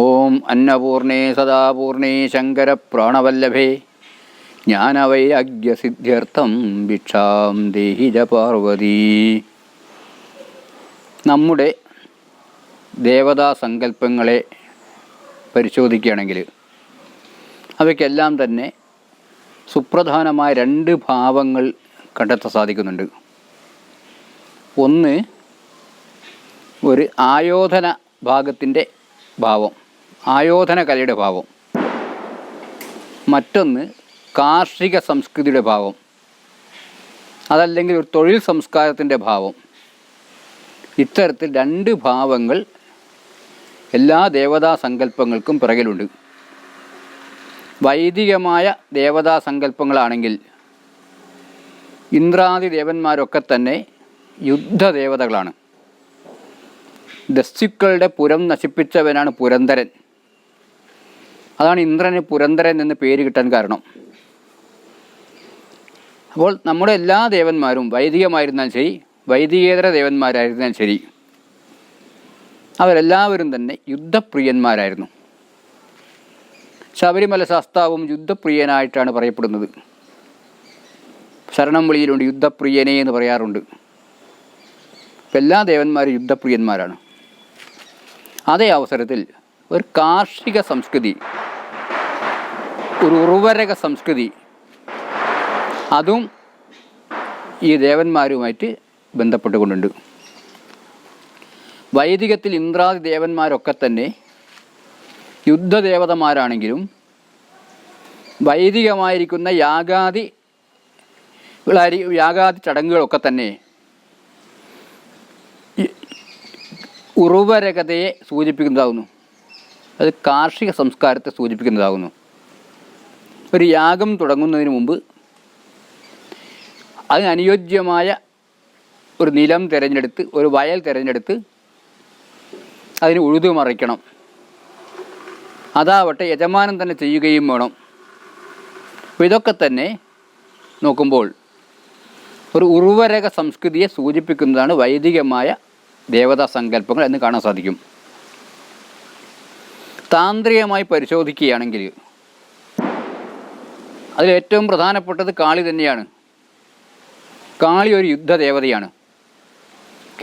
ഓം അന്നപൂർണേ സദാപൂർണേ ശങ്കരപ്രാണവല്ലഭേ. ജ്ഞാനവൈരാഗ്യസിദ്ധ്യർത്ഥം ഭിക്ഷാം ദേഹി ച പാർവതി നമ്മുടെ ദേവതാ സങ്കല്പങ്ങളെ പരിശോധിക്കുകയാണെങ്കിൽ അവയ്ക്കെല്ലാം തന്നെ സുപ്രധാനമായ രണ്ട് ഭാവങ്ങൾ കണ്ടെത്താൻ സാധിക്കുന്നുണ്ട്. ഒന്ന് ഒരു ആയോധന ഭാഗത്തിന്റെ ഭാവം. ആയോധന കലയുടെ ഭാവം. മറ്റൊന്ന് കാർഷിക സംസ്കൃതിയുടെ ഭാവം. അതല്ലെങ്കിൽ ഒരു തൊഴിൽ സംസ്കാരത്തിന്റെ ഭാവം. ഇത്തരത്തിൽ രണ്ട് ഭാവങ്ങൾ എല്ലാ ദേവതാ സങ്കല്പങ്ങൾക്കും പിറകിലുണ്ട്. വൈദികമായ ദേവതാ സങ്കല്പങ്ങളാണെങ്കിൽ ഇന്ദ്രാദി ദേവന്മാരൊക്കെ തന്നെ യുദ്ധദേവതകളാണ്. ദസ്യുക്കളുടെ പുരം നശിപ്പിച്ചവനാണ് പുരന്തരൻ അതാണ് ഇന്ദ്രന് പുരന്തരൻ എന്ന് പേര് കിട്ടാൻ കാരണം. അപ്പോൾ നമ്മുടെ എല്ലാ ദേവന്മാരും വൈദികമായിരുന്നാൽ ശരി വൈദികേതര ദേവന്മാരായിരുന്നാൽ ശരി അവരെല്ലാവരും തന്നെ യുദ്ധപ്രിയന്മാരായിരുന്നു. ശബരിമല ശാസ്താവും യുദ്ധപ്രിയനായിട്ടാണ് പറയപ്പെടുന്നത്. ശരണം വിളിയിലുണ്ട് യുദ്ധപ്രിയനെ എന്ന് പറയാറുണ്ട്. എല്ലാ ദേവന്മാരും യുദ്ധപ്രിയന്മാരാണ്. അതേ അവസരത്തിൽ ഒരു കാർഷിക സംസ്കൃതി ഒരു ഉർവരക സംസ്കൃതി. അതും ഈ ദേവന്മാരുമായിട്ട് ബന്ധപ്പെട്ടുകൊണ്ടുണ്ട്. വൈദികത്തിൽ ഇന്ദ്രാദി ദേവന്മാരൊക്കെ തന്നെ യുദ്ധദേവതമാരാണെങ്കിലും വൈദികമായിരിക്കുന്ന യാഗാദി യാഗാദി ചടങ്ങുകളൊക്കെ തന്നെ ഉറവരകതയെ സൂചിപ്പിക്കുന്നതാകുന്നു അത് കാർഷിക സംസ്കാരത്തെ സൂചിപ്പിക്കുന്നതാകുന്നു ഒരു യാഗം തുടങ്ങുന്നതിന് മുമ്പ് അതിനനുയോജ്യമായ ഒരു നിലം തിരഞ്ഞെടുത്ത് ഒരു വയൽ തിരഞ്ഞെടുത്ത് അതിന് ഉഴുതു മറിക്കണം. അതാവട്ടെ യജമാനൻ തന്നെ ചെയ്യുകയും വേണം. അപ്പോൾ ഇതൊക്കെ തന്നെ നോക്കുമ്പോൾ ഒരു ഉർവരക സംസ്കൃതിയെ സൂചിപ്പിക്കുന്നതാണ് വൈദികമായ ദേവതാ സങ്കല്പങ്ങൾ എന്ന് കാണാൻ സാധിക്കും. താന്ത്രികമായി പരിശോധിക്കുകയാണെങ്കിൽ അതിൽ ഏറ്റവും പ്രധാനപ്പെട്ടത് കാളി തന്നെയാണ്. കാളി ഒരു യുദ്ധദേവതയാണ്.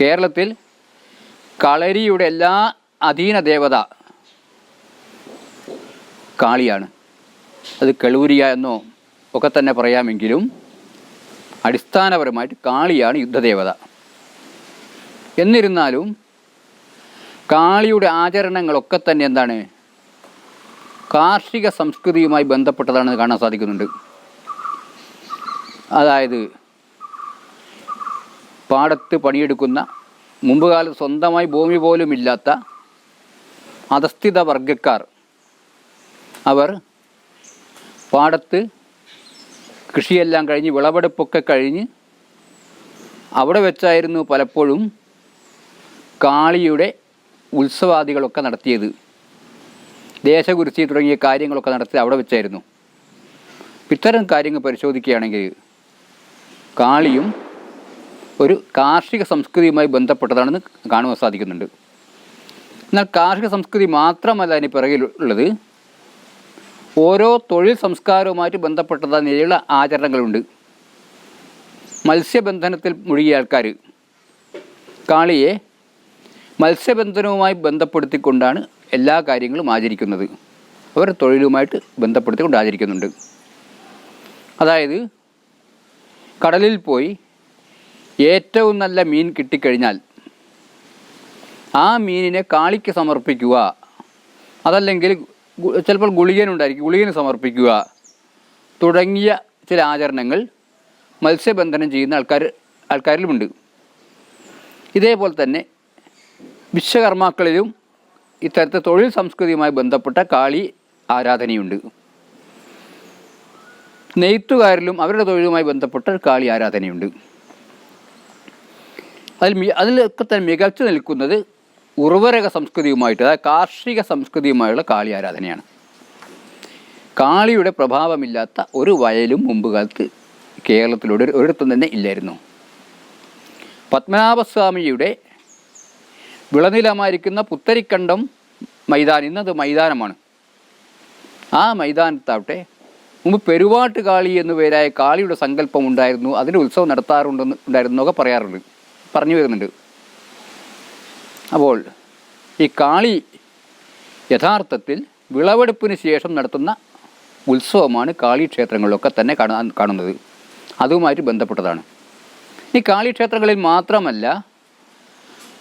കേരളത്തിൽ കളരിയുടെ എല്ലാ അധീന ദേവത കാളിയാണ്. അത് കളൂരിയ എന്നോ ഒക്കെ തന്നെ പറയാമെങ്കിലും അടിസ്ഥാനപരമായിട്ട് കാളിയാണ് യുദ്ധദേവത. എന്നിരുന്നാലും കാളിയുടെ ആചരണങ്ങളൊക്കെ തന്നെ എന്താണ്? കാർഷിക സംസ്കൃതിയുമായി ബന്ധപ്പെട്ടതാണെന്ന് കാണാൻ സാധിക്കുന്നുണ്ട്. അതായത് പാടത്ത് പണിയെടുക്കുന്ന മുമ്പ് കാലത്ത് സ്വന്തമായി ഭൂമി പോലും ഇല്ലാത്ത അധസ്ഥിത വർഗക്കാർ. അവർ പാടത്ത് കൃഷിയെല്ലാം കഴിഞ്ഞ് വിളവെടുപ്പൊക്കെ കഴിഞ്ഞ് അവിടെ വെച്ചായിരുന്നു പലപ്പോഴും കാളിയുടെ ഉത്സവാദികളൊക്കെ നടത്തിയത്. ദേശകുരുത്തി തുടങ്ങിയ കാര്യങ്ങളൊക്കെ നടത്തി അവിടെ വെച്ചായിരുന്നു. ഇത്തരം കാര്യങ്ങൾ പരിശോധിക്കുകയാണെങ്കിൽ കാളിയും ഒരു കാർഷിക സംസ്കൃതിയുമായി ബന്ധപ്പെട്ടതാണെന്ന് കാണുവാൻ സാധിക്കുന്നുണ്ട്. എന്നാൽ കാർഷിക സംസ്കൃതി മാത്രമല്ല അതിന് പിറകിലുള്ളത് ഓരോ തൊഴിൽ സംസ്കാരവുമായിട്ട് ബന്ധപ്പെട്ടതായ നിലയിലുള്ള ആചരണങ്ങളുണ്ട്. മത്സ്യബന്ധനത്തിൽ മുഴുകിയ ആൾക്കാർ കാളിയെ മത്സ്യബന്ധനവുമായി ബന്ധപ്പെടുത്തിക്കൊണ്ടാണ് എല്ലാ കാര്യങ്ങളും ആചരിക്കുന്നത് അവർ തൊഴിലുമായിട്ട് ബന്ധപ്പെടുത്തിക്കൊണ്ട് ആചരിക്കുന്നുണ്ട്. അതായത് കടലിൽ പോയി ഏറ്റവും നല്ല മീൻ കിട്ടിക്കഴിഞ്ഞാൽ ആ മീനിനെ കാളിക്ക് സമർപ്പിക്കുക. അതല്ലെങ്കിൽ ചിലപ്പോൾ ഗുളികനുണ്ടായിരിക്കും ഗുളികന് സമർപ്പിക്കുക. തുടങ്ങിയ ചില ആചരണങ്ങൾ മത്സ്യബന്ധനം ചെയ്യുന്ന ആൾക്കാർ ആൾക്കാരിലുമുണ്ട്. ഇതേപോലെ തന്നെ വിശ്വകർമാക്കളിലും ഇത്തരത്തിൽ തൊഴിൽ സംസ്കൃതിയുമായി ബന്ധപ്പെട്ട കാളി ആരാധനയുണ്ട്. നെയ്ത്തുകാരിലും അവരുടെ തൊഴിലുമായി ബന്ധപ്പെട്ട കാളി ആരാധനയുണ്ട്. അതിൽ അതിലൊക്കെ തന്നെ മികച്ചു നിൽക്കുന്നത് ഉർവരക സംസ്കൃതിയുമായിട്ട് അതായത് കാർഷിക സംസ്കൃതിയുമായുള്ള കാളി ആരാധനയാണ്. കാളിയുടെ പ്രഭാവമില്ലാത്ത ഒരു വയലും മുമ്പ് കാലത്ത് കേരളത്തിലൂടെ ഒരിടത്തും തന്നെ ഇല്ലായിരുന്നു. പത്മനാഭസ്വാമിയുടെ വിളനിലമായിരിക്കുന്ന പുത്തരിക്കണ്ടം മൈതാനം ഇന്നത് മൈതാനമാണ്. ആ മൈതാനത്താവട്ടെ മുമ്പ് പെരുവാട്ട് കാളി എന്നു പേരായ കാളിയുടെ സങ്കല്പം ഉണ്ടായിരുന്നു അതിന്റെ ഉത്സവം നടത്താറുണ്ടെന്ന് ഉണ്ടായിരുന്നൊക്കെ പറയാറുണ്ട്. പറഞ്ഞു വരുന്നുണ്ട്. അപ്പോൾ ഈ കാളി യഥാർത്ഥത്തിൽ വിളവെടുപ്പിന് ശേഷം നടത്തുന്ന ഉത്സവമാണ് കാളി ക്ഷേത്രങ്ങളിലൊക്കെ തന്നെ കാണുന്നത്. അതുമായിട്ട് ബന്ധപ്പെട്ടതാണ്. ഈ കാളി ക്ഷേത്രങ്ങളിൽ മാത്രമല്ല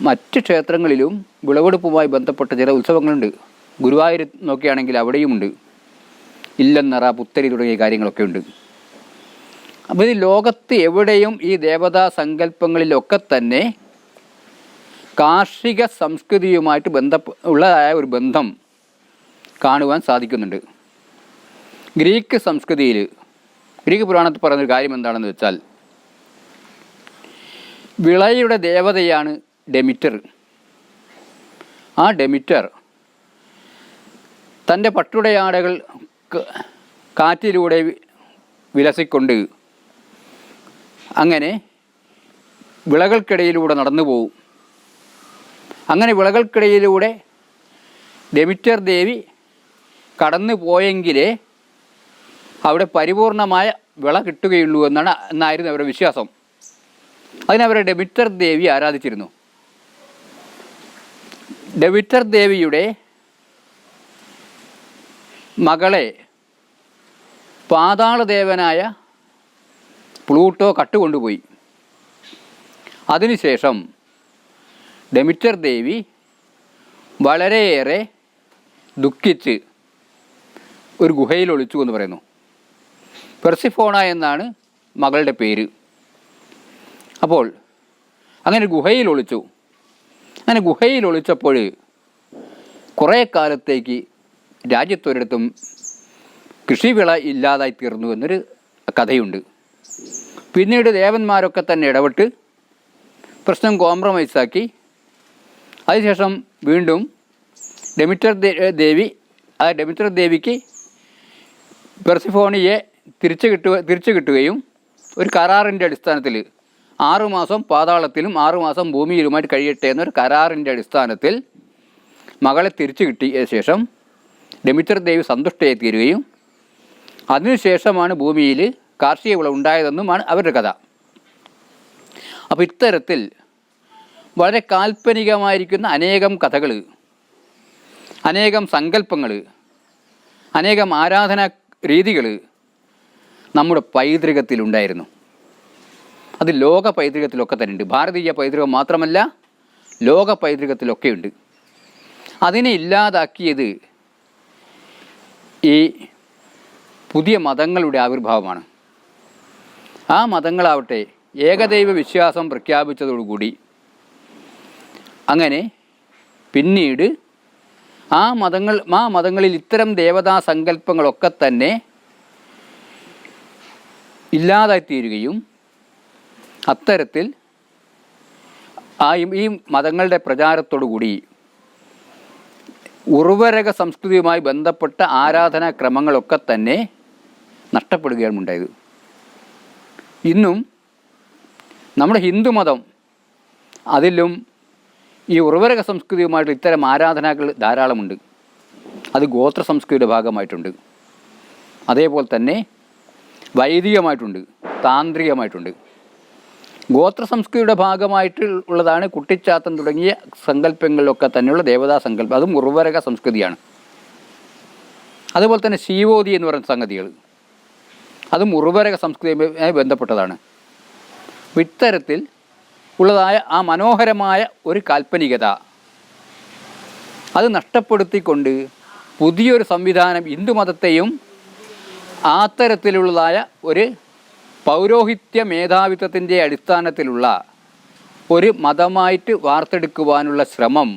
മറ്റ് ക്ഷേത്രങ്ങളിലും വിളവെടുപ്പുമായി ബന്ധപ്പെട്ട ചില ഉത്സവങ്ങളുണ്ട്. ഗുരുവായൂർ നോക്കുകയാണെങ്കിൽ അവിടെയുമുണ്ട്. ഇല്ലെന്നറ പുത്തരി തുടങ്ങിയ കാര്യങ്ങളൊക്കെ ഉണ്ട് അപ്പോൾ ഈ ലോകത്ത് എവിടെയും ഈ ദേവതാ സങ്കല്പങ്ങളിലൊക്കെ തന്നെ കാർഷിക സംസ്കൃതിയുമായിട്ട് ബന്ധ ഉള്ളതായ ഒരു ബന്ധം കാണുവാൻ സാധിക്കുന്നുണ്ട്. ഗ്രീക്ക് സംസ്കൃതിയിൽ ഗ്രീക്ക് പുരാണത്തിൽ പറയുന്നൊരു കാര്യം എന്താണെന്ന് വെച്ചാൽ വിളയുടെ ദേവതയാണ് ഡെമിറ്റർ. ആ ഡെമിറ്റർ തന്റെ പട്ടുടയാടകൾ കാറ്റിലൂടെ വിലസിക്കൊണ്ട് അങ്ങനെ വിളകൾക്കിടയിലൂടെ നടന്നു പോവും. അങ്ങനെ വിളകൾക്കിടയിലൂടെ ഡെമിറ്റർ ദേവി കടന്നു പോയെങ്കിലേ അവിടെ പരിപൂർണമായ വിള കിട്ടുകയുള്ളൂ എന്നാണ് എന്നായിരുന്നു അവരുടെ വിശ്വാസം. അതിനവരെ ഡെമിറ്റർ ദേവി ആരാധിച്ചിരുന്നു. ഡെമിറ്റർ ദേവിയുടെ മകളെ പാതാളദേവനായ പ്ലൂട്ടോ കട്ടുകൊണ്ടുപോയി. അതിനുശേഷം ഡെമിറ്റർ ദേവി വളരെയേറെ ദുഃഖിച്ച് ഒരു ഗുഹയിൽ ഒളിച്ചു എന്ന് പറയുന്നു. പെർസിഫോണ എന്നാണ് മകളുടെ പേര്. അപ്പോൾ അങ്ങനെ ഗുഹയിൽ ഒളിച്ചു. അങ്ങനെ ഗുഹയിൽ ഒളിച്ചപ്പോൾ കുറേ കാലത്തേക്ക് രാജ്യത്തൊരിടത്തും കൃഷിവിള ഇല്ലാതായി തീർന്നു എന്നൊരു കഥയുണ്ട്. പിന്നീട് ദേവന്മാരൊക്കെ തന്നെ ഇടപെട്ട് പ്രശ്നം കോംപ്രമൈസാക്കി അതിനുശേഷം വീണ്ടും ഡെമിറ്റർ ദേവി ആ ഡെമിറ്റർ ദേവിക്ക് പെർസിഫോണിയെ തിരിച്ചു കിട്ടുക തിരിച്ചു കിട്ടുകയും ഒരു കരാറിന്റെ അടിസ്ഥാനത്തിൽ ആറുമാസം പാതാളത്തിലും ആറുമാസം ഭൂമിയിലുമായിട്ട് കഴിയട്ടെ എന്നൊരു കരാറിന്റെ അടിസ്ഥാനത്തിൽ മകളെ തിരിച്ചു കിട്ടിയ ശേഷം ഡെമിറ്റർ ദേവി സന്തുഷ്ടയായി തീരുകയും അതിനുശേഷമാണ് ഭൂമിയിൽ കാർഷിക വിള ഉണ്ടായതെന്നുമാണ് അവരുടെ കഥ. അപ്പോൾ ഇത്തരത്തിൽ വളരെ കാൽപ്പനികമായിരിക്കുന്ന അനേകം കഥകൾ അനേകം സങ്കല്പങ്ങൾ അനേകം ആരാധനാ രീതികൾ നമ്മുടെ പൈതൃകത്തിലുണ്ടായിരുന്നു. അത് ലോക പൈതൃകത്തിലൊക്കെ തന്നെ ഉണ്ട് ഭാരതീയ പൈതൃകം മാത്രമല്ല ലോക പൈതൃകത്തിലൊക്കെ ഉണ്ട് അതിനെ ഇല്ലാതാക്കിയത് ഈ പുതിയ മതങ്ങളുടെ ആവിർഭാവമാണ്. ആ മതങ്ങളാവട്ടെ ഏകദൈവ വിശ്വാസം പ്രഖ്യാപിച്ചതോടുകൂടി അങ്ങനെ പിന്നീട് ആ മതങ്ങൾ ആ മതങ്ങളിൽ ഇത്തരം ദേവതാ സങ്കല്പങ്ങളൊക്കെ തന്നെ ഇല്ലാതായിത്തീരുകയും അത്തരത്തിൽ ആ ഈ- മതങ്ങളുടെ പ്രചാരത്തോടുകൂടി ഉർവരക സംസ്കൃതിയുമായി ബന്ധപ്പെട്ട ആരാധനാ ക്രമങ്ങളൊക്കെ തന്നെ നഷ്ടപ്പെടുകയാണ് ഉണ്ടായത്. ഇന്നും നമ്മുടെ ഹിന്ദുമതം അതിലും ഈ ഉർവരക സംസ്കൃതിയുമായിട്ട് ഇത്തരം ആരാധനകൾ ധാരാളമുണ്ട്. അത് ഗോത്ര സംസ്കൃതിയുടെ ഭാഗമായിട്ടുണ്ട്. അതേപോലെ തന്നെ വൈദികമായിട്ടുണ്ട് താന്ത്രികമായിട്ടുണ്ട്. ഗോത്ര സംസ്കൃതിയുടെ ഭാഗമായിട്ട് ഉള്ളതാണ് കുട്ടിച്ചാത്തൻ തുടങ്ങിയ സങ്കല്പങ്ങളിലൊക്കെ തന്നെയുള്ള ദേവതാ സങ്കല്പം. അതും ഉർവരക സംസ്കൃതിയാണ്. അതുപോലെ തന്നെ ശീവോതി എന്ന് പറയുന്ന സംഗതികൾ. അതും ഉർവരക സംസ്കൃതിയുമായി ബന്ധപ്പെട്ടതാണ്. ഇത്തരത്തിൽ ഉള്ളതായ ആ മനോഹരമായ ഒരു കാൽപ്പനികത അത് നഷ്ടപ്പെടുത്തിക്കൊണ്ട് പുതിയൊരു സംവിധാനം ഹിന്ദുമതത്തെയും ആ തരത്തിലുള്ളതായ ഒരു പൗരോഹിത്യ മേധാവിത്വത്തിന്റെ അടിസ്ഥാനത്തിലുള്ള ഒരു മതമായിട്ട് വാർത്തെടുക്കുവാനുള്ള ശ്രമം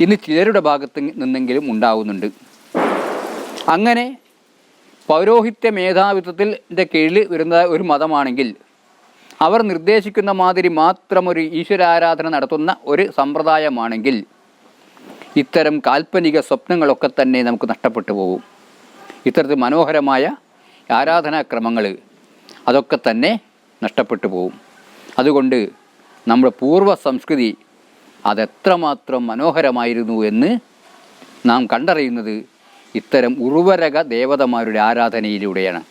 ഇന്ന് ചിലരുടെ ഭാഗത്ത് നിന്നെങ്കിലും ഉണ്ടാവുന്നുണ്ട്. അങ്ങനെ പൗരോഹിത്യ മേധാവിത്വത്തിന്റെ കീഴിൽ വരുന്ന ഒരു മതമാണെങ്കിൽ അവർ നിർദ്ദേശിക്കുന്ന മാതിരി മാത്രം ഒരു ഈശ്വരാരാധന നടത്തുന്ന ഒരു സമ്പ്രദായമാണെങ്കിൽ ഇത്തരം കാൽപ്പനിക സ്വപ്നങ്ങളൊക്കെ തന്നെ നമുക്ക് നഷ്ടപ്പെട്ടു പോകും. ഇത്തരത്തിൽ മനോഹരമായ ആരാധനാക്രമങ്ങൾ അതൊക്കെ തന്നെ നഷ്ടപ്പെട്ടു പോകും അതുകൊണ്ട് നമ്മുടെ പൂർവ സംസ്കൃതി അതെത്രമാത്രം മനോഹരമായിരുന്നു എന്ന് നാം കണ്ടറിയുന്നത് ഇത്തരം ഉർവരക ദേവതമാരുടെ ആരാധനയിലൂടെയാണ്.